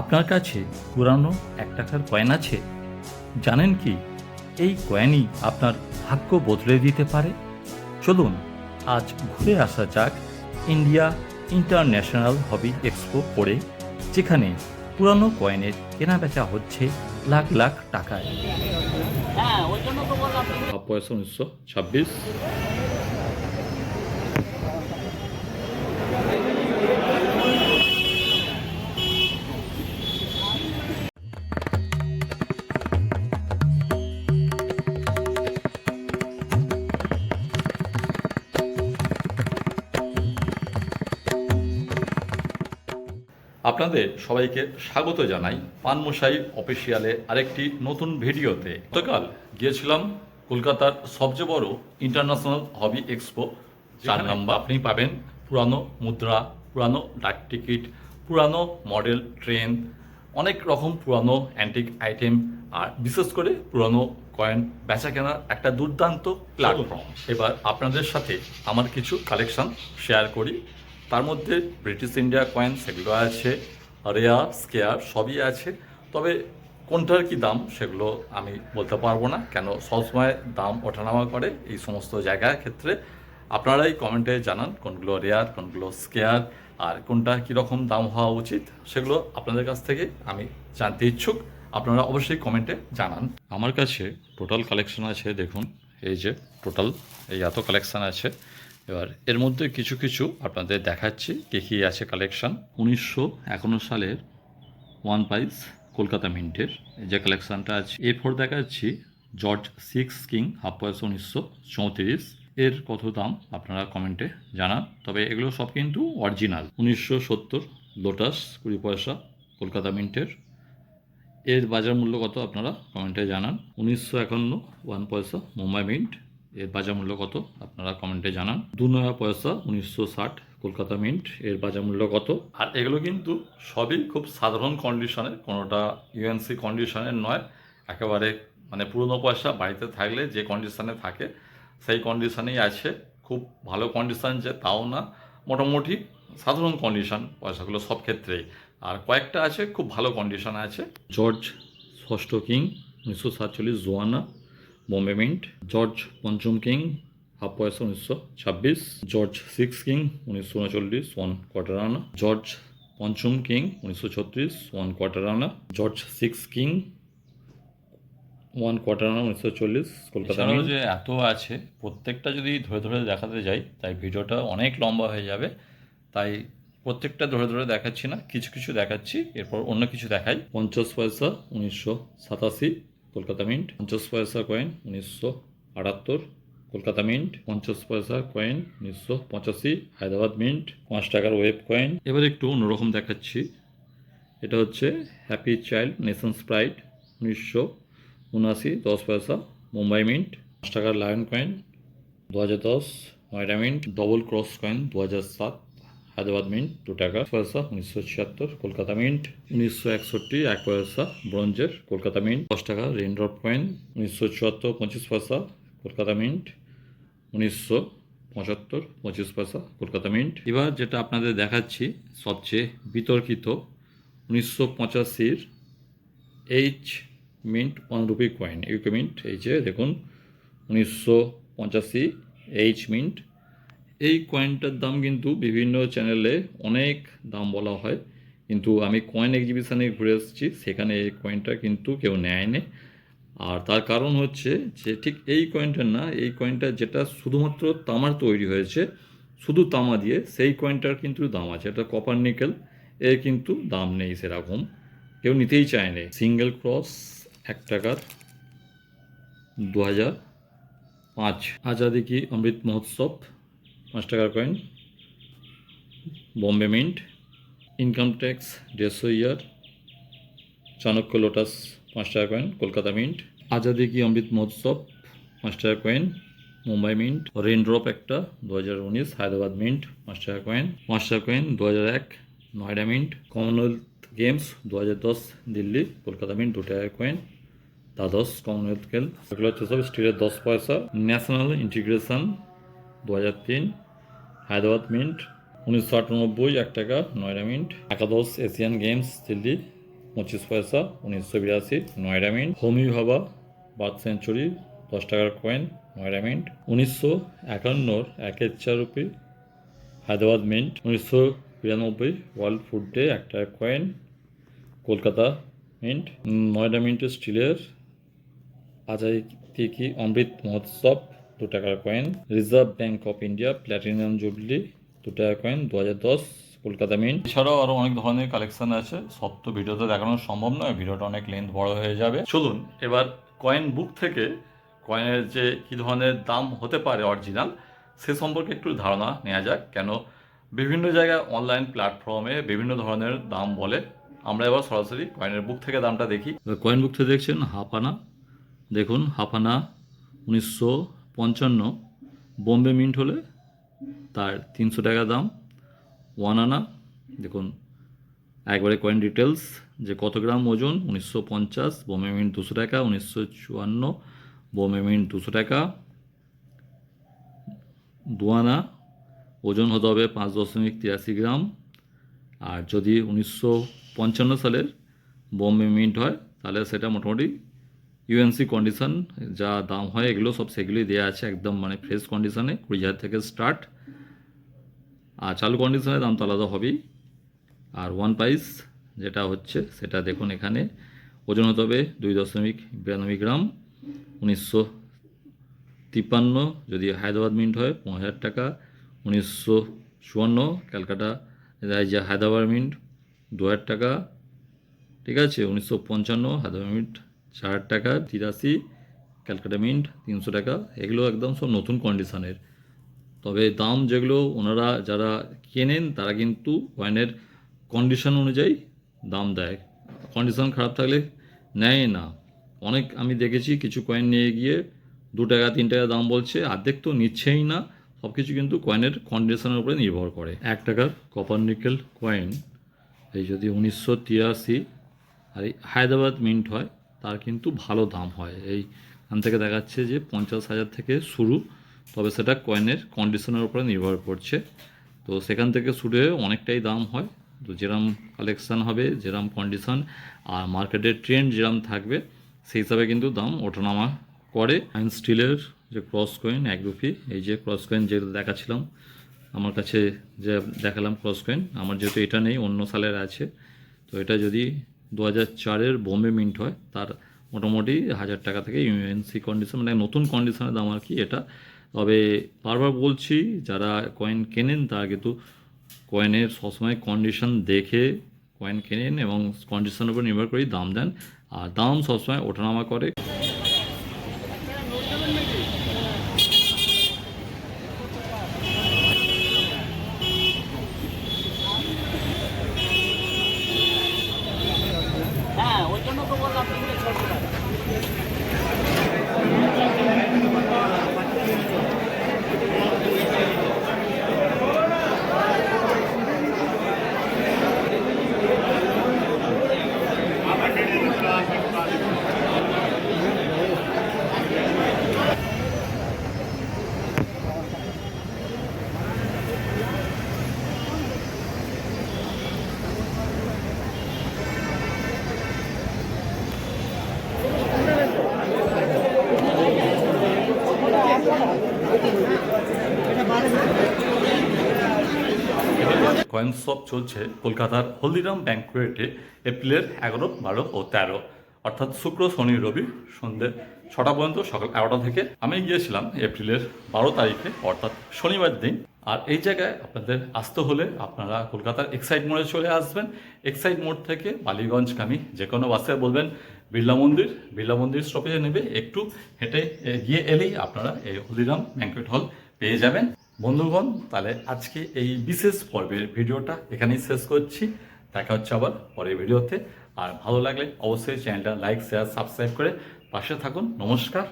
আপনার কাছে পুরানো এক টাকার কয়েন আছে? জানেন কি এই কয়েনই আপনার ভাগ্য বদলে দিতে পারে? চলুন আজ ঘুরে আসা যাক ইন্ডিয়া ইন্টারন্যাশনাল হবি এক্সপো পড়ে যেখানে পুরানো কয়েনের কেনাবেচা হচ্ছে লাখ লাখ টাকায়। পয়সা উনিশশো ছাব্বিশ। আপনাদের সবাইকে স্বাগত জানাই পানমশাই অফিসিয়ালে আরেকটি নতুন ভিডিওতে। গতকাল গিয়েছিলাম কলকাতার সবচেয়ে বড় ইন্টারন্যাশনাল হবি এক্সপো চার নাম্বার আপনি পাবেন পুরানো মুদ্রা পুরানো ডাক টিকিট পুরানো মডেল ট্রেন অনেক রকম পুরানো অ্যান্টিক আইটেম আর বিশেষ করে পুরানো কয়েন বেচা কেনার একটা দুর্দান্ত প্ল্যাটফর্ম এবার আপনাদের সাথে আমার কিছু কালেকশন শেয়ার করি। তার মধ্যে ব্রিটিশ ইন্ডিয়া কয়েন সেগুলো আছে রেয়ার স্কেয়ার সবই আছে। তবে কোনটার কি দাম সেগুলো আমি বলতে পারব না, কেন সবসময় দাম ওঠানামা করে এই সমস্ত জায়গার ক্ষেত্রে। আপনারাই কমেন্টে জানান কোনগুলো রেয়ার, কোনগুলো স্কেয়ার, আর কোনটা কীরকম দাম হওয়া উচিত, সেগুলো আপনাদের কাছ থেকে আমি জানতে ইচ্ছুক। আপনারা অবশ্যই কমেন্টে জানান। আমার কাছে টোটাল কালেকশন আছে, দেখুন, এই যে টোটাল এই এত কালেকশান আছে। এবার এর মধ্যে কিছু কিছু আপনাদের দেখাচ্ছি কে কী আছে কালেকশান উনিশশো একান্ন সালের ওয়ান পাইস কলকাতা মিন্টের। যে কালেকশানটা আছে, এ ফোর দেখাচ্ছি George six king half paisa উনিশশো চৌত্রিশ। এর কত দাম আপনারা কমেন্টে জানান। তবে এগুলো সব কিন্তু অরিজিনাল উনিশশো সত্তর লোটাস কুড়ি পয়সা, কলকাতা মিন্টের। এর বাজার মূল্য কত আপনারা কমেন্টে জানান। উনিশশো একান্ন ওয়ান পয়সা, মুম্বাই মিন্ট। এর বাজার মূল্য কত? আপনারা কমেন্টে জানান। দু নয়া পয়সা উনিশশো ষাট কলকাতা মিন্ট এর বাজার মূল্য কত? আর এগুলো কিন্তু সবই খুব সাধারণ কন্ডিশনের কোনোটা ইউএনসি কন্ডিশনের নয়। একেবারে মানে পুরনো পয়সা, বাড়িতে থাকলে যে কন্ডিশনে থাকে, সেই কন্ডিশনেই আছে। খুব ভালো কন্ডিশন যে তাও না, মোটামুটি সাধারণ কন্ডিশন পয়সাগুলো সব ক্ষেত্রেই। আর কয়েকটা আছে, খুব ভালো কন্ডিশন আছে। জর্জ ষষ্ঠ কিং, উনিশশো সাতচল্লিশ জোয়ানা বোম্বে মিন্ট জর্জ পঞ্চম কিং হাফ পয়সা উনিশশো ছাব্বিশ জর্জ সিক্স কিং উনিশশো উনচল্লিশ ওয়ান কোয়ার্টার আনা জর্জ পঞ্চম কিং উনিশশো ছত্রিশ one quarter anna George six king one quarter anna উনিশশো চল্লিশ কলকাতা যে এত আছে প্রত্যেকটা যদি ধরে ধরে দেখাতে যাই তাই ভিডিওটা অনেক লম্বা হয়ে যাবে তাই প্রত্যেকটা ধরে ধরে দেখাচ্ছি না কিছু কিছু দেখাচ্ছি এরপর অন্য কিছু দেখাই। পঞ্চাশ পয়সা উনিশশো সাতাশি কলকাতা মিন্ট, পঞ্চাশ পয়সা কয়েন উনিশশো আটাত্তর, কলকাতা মিন্ট, পঞ্চাশ পয়সা কয়েন উনিশশো পঁচাশি, হায়দ্রাবাদ মিন্ট, পাঁচ টাকার ওয়েব কয়েন এবার একটু অন্যরকম দেখাচ্ছি। এটা হচ্ছে হ্যাপি চাইল্ড নেশন স্প্রাইট উনিশশো উনআশি, দশ পয়সা মুম্বাই মিন্ট, পাঁচ টাকার লায়ন কয়েন দু হাজার দশ Noida mint double cross coin দু হাজার সাত। হায়দ্রাবাদ মিন্ট, দু টাকা। পয়সা, উনিশশো ছিয়াত্তর, কলকাতা মিন্ট। উনিশশো একষট্টি, এক পয়সা, ব্রঞ্জের, কলকাতা মিন্ট। দশ টাকা রেনড্রপ কয়েন। উনিশশো চুয়াত্তর, পঁচিশ পয়সা, কলকাতা মিন্ট। উনিশশো পঁচাত্তর, পঁচিশ পয়সা, কলকাতা মিন্ট। এবার যেটা আপনাদের দেখাচ্ছি, সবচেয়ে বিতর্কিত, উনিশশো পঁচাশির H mint, one rupee coin. UK mint, এই যে দেখুন, উনিশশো পঁচাশি, এইচ মিন্ট এই কয়েনটার দাম কিন্তু বিভিন্ন চ্যানেলে অনেক দাম বলা হয়। কিন্তু আমি কয়েন এক্সিবিশনে ঘুরে এসেছি, সেখানে এই কয়েনটা কিন্তু কেউ নেয়নি। আর তার কারণ হচ্ছে যে ঠিক এই কয়েনটা না, এই কয়েনটা যেটা শুধুমাত্র তামার তৈরি হয়েছে, শুধু তামা দিয়ে সেই কয়েনটার কিন্তু দাম আছে। এটা কপার নিকেল এর কিন্তু দাম নেই সেরকম। কেউ নিতেই চায় না সিঙ্গেল ক্রস এক টাকার দু হাজার পাঁচ। আজাদি কি অমৃত মহোৎসব? পাঁচ টাকার coin Bombay mint income tax দেড়শো ইয়ার, চাণক্য লোটাস পাঁচ টাকা কয়েন কলকাতা মিন্ট আজাদি কি অমৃত মহোৎসব, পাঁচ টাকা কয়েন মুম্বাই মিন্ট রেনড্রপ একটা দু হাজার উনিশ, হায়দ্রাবাদ মিন্ট পাঁচ টাকা কয়েন পাঁচ টাকা কয়েন দু হাজার এক, নয়ডা মিন্ট কমনওয়েলথ গেমস দু হাজার দশ, দিল্লি, কলকাতা মিন্ট দু টাকা কয়েন দ্বাদশ কমনওয়েলথ গেল এগুলো হচ্ছে সব স্টিলের দশ পয়সা। ন্যাশনাল ইন্টিগ্রেশন দু হাজার তিন হায়দ্রাবাদ মিন্ট, উনিশশো আটানব্বই এক টাকা, নয়ডা মিন্ট। একাদশ এশিয়ান গেমস, দিল্লি, পঁচিশ পয়সা, উনিশশো বিরাশি, নয়ডা মিন্ট। হোমি ভাবা বার্থ সেঞ্চুরি, দশ টাকার কয়েন, নয়ডা মিন্ট। উনিশশো একান্নর একের চার রুপি হায়দ্রাবাদ মিন্ট, উনিশশো বিরানব্বই ওয়ার্ল্ড ফুড ডে, এক টাকার কয়েন, কলকাতা মিন্ট। নয়ডা মিন্টের স্টিলের আজাই কি অমৃত মহোৎসব দু টাকার coin reserve bank of India platinum jubilee দু টাকার কয়েন দু হাজার দশ কলকাতা মিন্ট এছাড়াও আরও অনেক ধরনের কালেকশন আছে সব তো ভিডিওতে দেখানো সম্ভব নয় ভিডিওটা অনেক লেন্থ বড় হয়ে যাবে। চলুন এবার কয়েন বুক থেকে কয়েনের যে কী ধরনের দাম হতে পারে অরিজিনাল সে সম্পর্কে একটু ধারণা নেওয়া যাক। কেন? বিভিন্ন জায়গায় অনলাইন প্ল্যাটফর্মে বিভিন্ন ধরনের দাম বলে। আমরা এবার সরাসরি কয়েনের বুক থেকে দামটা দেখি। কয়েন বুক থেকে দেখছেন হাফানা। দেখুন হাফানা উনিশশো পঞ্চান্ন, বোম্বে মিন্ট হলে তার তিনশো টাকা দাম। ওয়ান আনা দেখুন, একবারে কয়েন ডিটেলস যে কত গ্রাম ওজন? উনিশশো পঞ্চাশ, বোম্বে মিন্ট দুশো টাকা, উনিশশো চুয়ান্ন, বোম্বে মিন্ট দুশো টাকা। দুয়ানা, ওজন হতে হবে পাঁচ দশমিক তিরাশি গ্রাম। আর যদি উনিশশো পঞ্চান্ন সালের বোম্বে মিন্ট হয়, তাহলে সেটা মোটামুটি ইউএনসি কন্ডিশন যা দাম হয়, এগুলো সব সেগুলোই দেওয়া আছে একদম মানে ফ্রেশ কন্ডিশনে কুড়ি হাজার থেকে স্টার্ট আর চালু কন্ডিশনে দাম তো আলাদা হবেই। আর ওয়ান প্রাইস যেটা হচ্ছে, সেটা দেখুন এখানে, ওজন হতে হবে দুই দশমিক বিরানব্বই গ্রাম, উনিশশো তিপ্পান্ন, যদি হায়দ্রাবাদ মিন্ট হয়, পনেরো হাজার টাকা, উনিশশো চুয়ান্ন, ক্যালকাটা যে হায়দ্রাবাদ মিন্ট দু হাজার টাকা, ঠিক আছে, উনিশশো পঞ্চান্ন, হায়দ্রাবাদ মিন্ট হাজার টাকা, তিরাশি, ক্যালকাটা মিন্ট, তিনশো টাকা। এগুলো একদম সব নতুন কন্ডিশনের তবে দাম যেগুলো ওনারা যারা কেনেন, তারা কিন্তু কয়েনের কন্ডিশন অনুযায়ী দাম দেয়। কন্ডিশন খারাপ থাকলে নেয় না। অনেক আমি দেখেছি কিছু কয়েন নিয়ে গিয়ে দু টাকা, তিন টাকা দাম বলছে, অর্ধেক তো নিচ্ছেই না। সব কিছু কিন্তু কয়েনের কন্ডিশনের উপরে নির্ভর করে। এক টাকার কপার নিকেল কয়েন এই যদি উনিশশো তিরাশি, আর হায়দ্রাবাদ মিন্ট হয় তার কিন্তু ভালো দাম হয়। এই এখান থেকে দেখাচ্ছে যে পঞ্চাশ হাজার থেকে শুরু, তবে সেটা কয়েনের কন্ডিশনের উপরে নির্ভর করছে। তো সেখান থেকে শুরু হয়ে অনেকটাই দাম হয়। তো যেরম কালেকশান হবে, যেরম কন্ডিশন আর মার্কেটের ট্রেন্ড যেরম থাকবে, সেই হিসাবে কিন্তু দাম ওঠানামা করে। আইন স্টিলের যে ক্রস কয়েন এক রুপি এই যে ক্রস কয়েন যেটা দেখাচ্ছিলাম, আমার কাছে যে দেখালাম ক্রস কয়েন আমার যেহেতু এটা নেই, অন্য সালের আছে। তো এটা যদি দু হাজার চারের বোম্বে মিন্ট হয়, তার মোটামুটি হাজার টাকা থেকে ইউএনসি কন্ডিশন মানে নতুন কন্ডিশনের দাম আর কি এটা। তবে বারবার বলছি, যারা কয়েন কেনেন তারা কিন্তু কয়েনের সবসময় কন্ডিশন দেখে কয়েন কেনেন এবং কন্ডিশনের উপর নির্ভর করেই দাম দেন। আর দাম সবসময় ওঠানামা করে। কয়েন শপ চলছে কলকাতার হলদিরাম ব্যাংকুয়েটে এপ্রিলের এগারো, বারো ও তেরো। অর্থাৎ শুক্র, শনি, রবি সন্ধ্যে ছটা পর্যন্ত সকাল এগারোটা থেকে আমি গিয়েছিলাম এপ্রিলের বারো তারিখে, অর্থাৎ শনিবার দিন। আর এই জায়গায় আপনাদের আসতে হলে আপনারা কলকাতার এক্সাইড মোড়ে চলে আসবেন। এক্সাইড মোড় থেকে বালিগঞ্জগামী যে কোনো বাসে বলবেন, বিড়লা মন্দির বিড়লা মন্দির স্টপেজে নেবে। একটু হেঁটে গিয়ে এলেই আপনারা এই হলদিরাম ব্যাংকুয়েট হল পেয়ে যাবেন। বন্ধুগণ, তাহলে আজকে এই বিশেষ পর্বের ভিডিওটা এখানেই শেষ করছি। দেখা হচ্ছে আবার পরের ভিডিওতে। আর ভালো লাগলে অবশ্যই চ্যানেলটা লাইক, শেয়ার, সাবস্ক্রাইব করে পাশে থাকুন। নমস্কার।